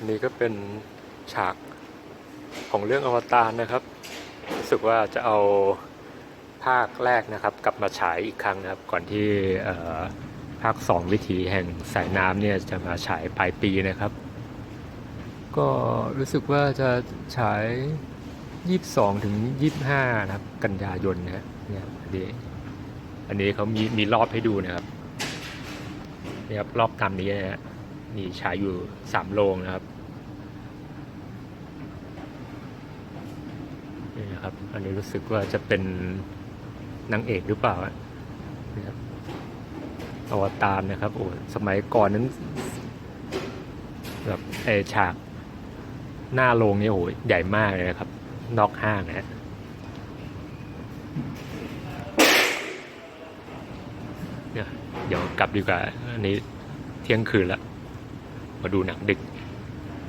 อันนี้ก็เป็นฉากของเรื่องอวตารนะครับ รู้สึกว่าจะเอาภาคแรกนะครับ กลับมาฉายอีกครั้งนะครับ ก่อนที่ภาคสองวิถีแห่งสายน้ำเนี่ยจะมาฉายปลายปีนะครับ ก็รู้สึกว่าจะฉาย 22 ถึง 25 นะครับ กันยายนนะฮะเนี่ยอันนี้อันนี้เขามีมีรอบให้ดูนะครับนี่ครับรอบตามนี้นะฮะ มีฉายอยู่3โรงนะครับนี่นะครับ อันนี้รู้สึกว่าจะเป็นนางเอกหรือเปล่าอะครับอวตารนะครับโอ้สมัยก่อนนั้นแบบไอฉากหน้าโรงนี่โอ้ใหญ่มากเลยนะครับ นอกห้างนะฮะเนี่ยเดี๋ยวกลับดีกว่า อันนี้เที่ยงคืนแล้ว มาดูหนังดึก